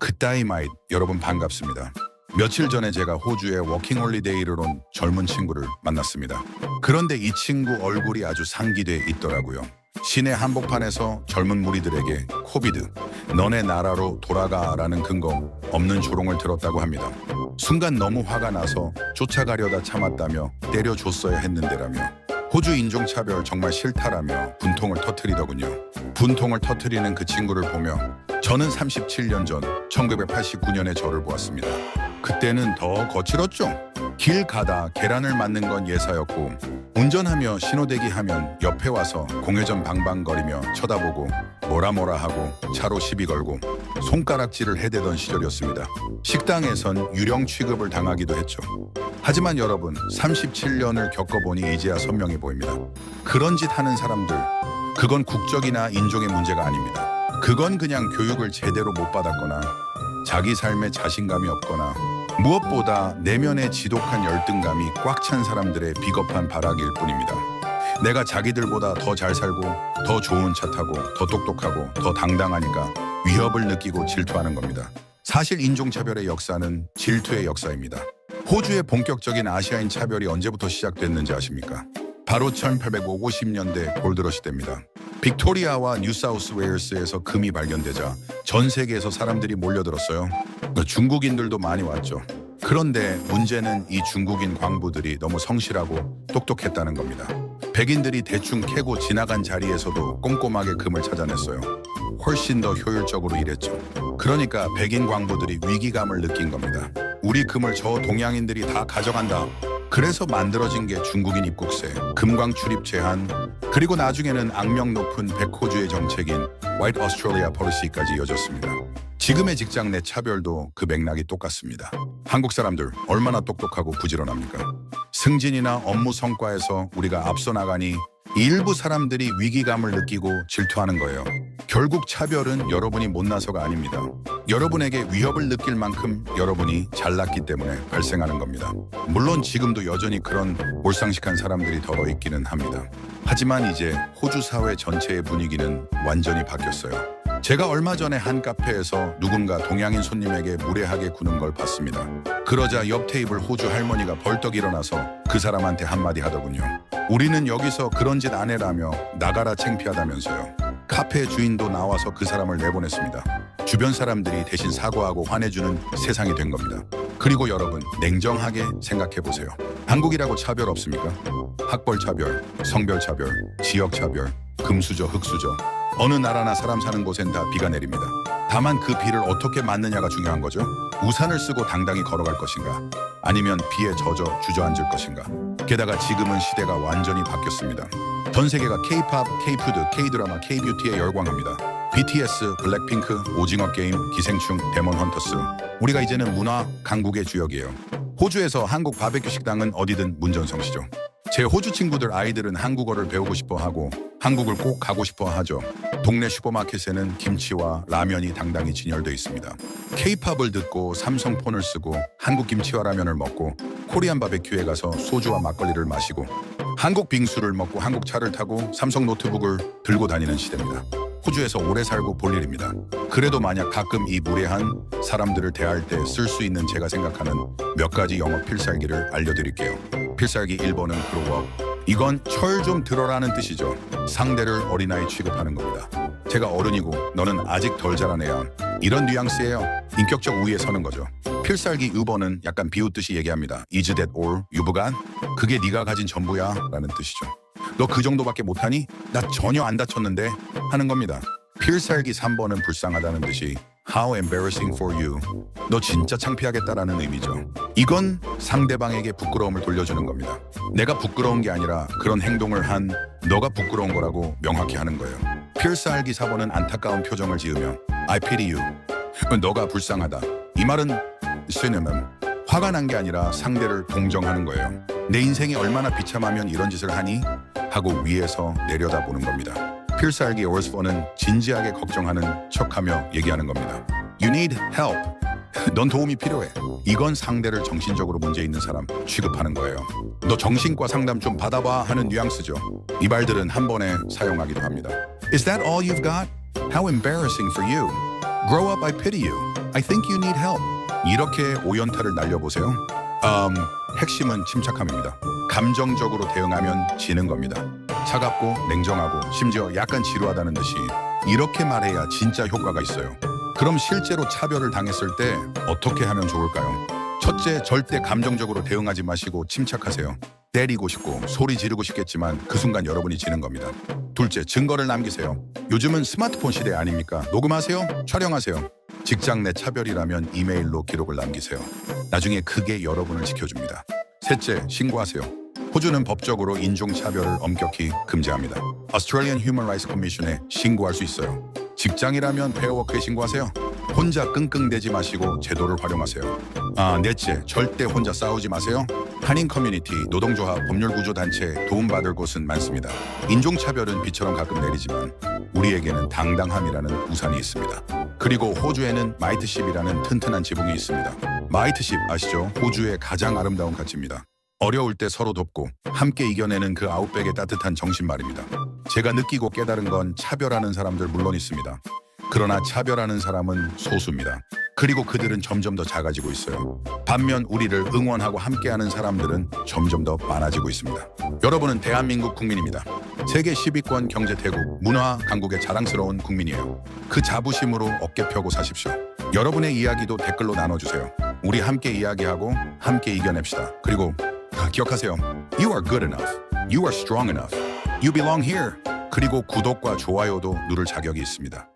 그따이마잇 여러분 반갑습니다. 며칠 전에 제가 호주에 워킹홀리데이를 온 젊은 친구를 만났습니다. 그런데 이 친구 얼굴이 아주 상기돼 있더라고요. 시내 한복판에서 젊은 무리들에게 코비드, 너네 나라로 돌아가라는 근거 없는 조롱을 들었다고 합니다. 순간 너무 화가 나서 쫓아가려다 참았다며 때려줬어야 했는데라며 호주 인종차별 정말 싫다라며 분통을 터트리더군요. 분통을 터트리는 그 친구를 보며 저는 37년 전 1989년에 저를 보았습니다. 그때는 더 거칠었죠. 길 가다 계란을 맞는 건 예사였고 운전하며 신호대기 하면 옆에 와서 공회전 방방거리며 쳐다보고 뭐라 뭐라 하고 차로 시비 걸고 손가락질을 해대던 시절이었습니다. 식당에선 유령 취급을 당하기도 했죠. 하지만 여러분 37년을 겪어보니 이제야 선명해 보입니다. 그런 짓 하는 사람들 그건 국적이나 인종의 문제가 아닙니다. 그건 그냥 교육을 제대로 못 받았거나 자기 삶에 자신감이 없거나 무엇보다 내면의 지독한 열등감이 꽉 찬 사람들의 비겁한 발악일 뿐입니다. 내가 자기들보다 더 잘 살고 더 좋은 차 타고 더 똑똑하고 더 당당하니까 위협을 느끼고 질투하는 겁니다. 사실 인종차별의 역사는 질투의 역사입니다. 호주의 본격적인 아시아인 차별이 언제부터 시작됐는지 아십니까? 바로 1850년대 골드러시 때입니다. 빅토리아와 뉴사우스 웨일스에서 금이 발견되자 전 세계에서 사람들이 몰려들었어요. 중국인들도 많이 왔죠. 그런데 문제는 이 중국인 광부들이 너무 성실하고 똑똑했다는 겁니다. 백인들이 대충 캐고 지나간 자리에서도 꼼꼼하게 금을 찾아냈어요. 훨씬 더 효율적으로 일했죠. 그러니까 백인 광부들이 위기감을 느낀 겁니다. 우리 금을 저 동양인들이 다 가져간다. 그래서 만들어진 게 중국인 입국세, 금광 출입 제한, 그리고 나중에는 악명 높은 백호주의 정책인 White Australia Policy까지 이어졌습니다. 지금의 직장 내 차별도 그 맥락이 똑같습니다. 한국 사람들 얼마나 똑똑하고 부지런합니까? 승진이나 업무 성과에서 우리가 앞서 나가니 일부 사람들이 위기감을 느끼고 질투하는 거예요. 결국 차별은 여러분이 못나서가 아닙니다. 여러분에게 위협을 느낄 만큼 여러분이 잘났기 때문에 발생하는 겁니다. 물론 지금도 여전히 그런 몰상식한 사람들이 더러 있기는 합니다. 하지만 이제 호주 사회 전체의 분위기는 완전히 바뀌었어요. 제가 얼마 전에 한 카페에서 누군가 동양인 손님에게 무례하게 구는 걸 봤습니다. 그러자 옆 테이블 호주 할머니가 벌떡 일어나서 그 사람한테 한마디 하더군요. 우리는 여기서 그런 짓 안 해라며 나가라 창피하다면서요. 카페 주인도 나와서 그 사람을 내보냈습니다. 주변 사람들이 대신 사과하고 화내주는 세상이 된 겁니다. 그리고 여러분 냉정하게 생각해 보세요. 한국이라고 차별 없습니까? 학벌 차별, 성별 차별, 지역 차별, 금수저, 흑수저. 어느 나라나 사람 사는 곳엔 다 비가 내립니다. 다만 그 비를 어떻게 맞느냐가 중요한 거죠. 우산을 쓰고 당당히 걸어갈 것인가? 아니면 비에 젖어 주저앉을 것인가? 게다가 지금은 시대가 완전히 바뀌었습니다. 전 세계가 K-팝, K-푸드, K-드라마, K-뷰티에 열광합니다. BTS, 블랙핑크, 오징어 게임, 기생충, 데몬 헌터스. 우리가 이제는 문화 강국의 주역이에요. 호주에서 한국 바베큐 식당은 어디든 문전성시죠. 제 호주 친구들 아이들은 한국어를 배우고 싶어 하고 한국을 꼭 가고 싶어 하죠. 동네 슈퍼마켓에는 김치와 라면이 당당히 진열돼 있습니다. 케이팝을 듣고 삼성폰을 쓰고 한국 김치와 라면을 먹고 코리안 바베큐에 가서 소주와 막걸리를 마시고 한국 빙수를 먹고 한국 차를 타고 삼성 노트북을 들고 다니는 시대입니다. 호주에서 오래 살고 볼 일입니다. 그래도 만약 가끔 이 무례한 사람들을 대할 때 쓸 수 있는 제가 생각하는 몇 가지 영어 필살기를 알려드릴게요. 필살기 1번은 그로워. 이건 철 좀 들어라는 뜻이죠. 상대를 어린아이 취급하는 겁니다. 제가 어른이고 너는 아직 덜 자란 애야. 이런 뉘앙스예요. 인격적 우위에 서는 거죠. 필살기 2번은 약간 비웃듯이 얘기합니다. Is that all? 유부간? 그게 네가 가진 전부야? 라는 뜻이죠. 너 그 정도밖에 못하니? 나 전혀 안 다쳤는데? 하는 겁니다. 필살기 3번은 불쌍하다는 듯이 How embarrassing for you. 너 진짜 창피하겠다라는 의미죠. 이건 상대방에게 부끄러움을 돌려주는 겁니다. 내가 부끄러운 게 아니라 그런 행동을 한 너가 부끄러운 거라고 명확히 하는 거예요. 필살기 4번은 안타까운 표정을 지으며 I pity you. 너가 불쌍하다. 이 말은 synonym. 화가 난 게 아니라 상대를 동정하는 거예요. 내 인생이 얼마나 비참하면 이런 짓을 하니? 하고 위에서 내려다보는 겁니다. 필살기 월스퍼는 진지하게 걱정하는 척하며 얘기하는 겁니다. You need help. 넌 도움이 필요해. 이건 상대를 정신적으로 문제 있는 사람 취급하는 거예요. 너 정신과 상담 좀 받아봐 하는 뉘앙스죠. 이 말들은 한 번에 사용하기도 합니다. Is that all you've got? How embarrassing for you. Grow up, I pity you. I think you need help. 이렇게 오연타를 날려보세요. 음, 핵심은 침착함입니다. 감정적으로 대응하면 지는 겁니다. 차갑고 냉정하고 심지어 약간 지루하다는 듯이 이렇게 말해야 진짜 효과가 있어요. 그럼 실제로 차별을 당했을 때 어떻게 하면 좋을까요? 첫째, 절대 감정적으로 대응하지 마시고 침착하세요. 때리고 싶고 소리 지르고 싶겠지만 그 순간 여러분이 지는 겁니다. 둘째, 증거를 남기세요. 요즘은 스마트폰 시대 아닙니까? 녹음하세요, 촬영하세요. 직장 내 차별이라면 이메일로 기록을 남기세요. 나중에 그게 여러분을 지켜줍니다. 셋째, 신고하세요. 호주는 법적으로 인종차별을 엄격히 금지합니다. Australian Human Rights Commission에 신고할 수 있어요. 직장이라면 페어워크에 신고하세요. 혼자 끙끙대지 마시고 제도를 활용하세요. 아, 넷째, 절대 혼자 싸우지 마세요. 한인 커뮤니티, 노동조합, 법률구조단체 도움받을 곳은 많습니다. 인종차별은 비처럼 가끔 내리지만 우리에게는 당당함이라는 우산이 있습니다. 그리고 호주에는 마이트십이라는 튼튼한 지붕이 있습니다. 마이트십 아시죠? 호주의 가장 아름다운 가치입니다. 어려울 때 서로 돕고 함께 이겨내는 그 아웃백의 따뜻한 정신 말입니다. 제가 느끼고 깨달은 건 차별하는 사람들 물론 있습니다. 그러나 차별하는 사람은 소수입니다. 그리고 그들은 점점 더 작아지고 있어요. 반면 우리를 응원하고 함께하는 사람들은 점점 더 많아지고 있습니다. 여러분은 대한민국 국민입니다. 세계 10위권 경제 대국, 문화 강국의 자랑스러운 국민이에요. 그 자부심으로 어깨 펴고 사십시오. 여러분의 이야기도 댓글로 나눠주세요. 우리 함께 이야기하고 함께 이겨냅시다. 그리고 아, 기억하세요. You are good enough. You are strong enough. You belong here. 그리고 구독과 좋아요도 누를 자격이 있습니다.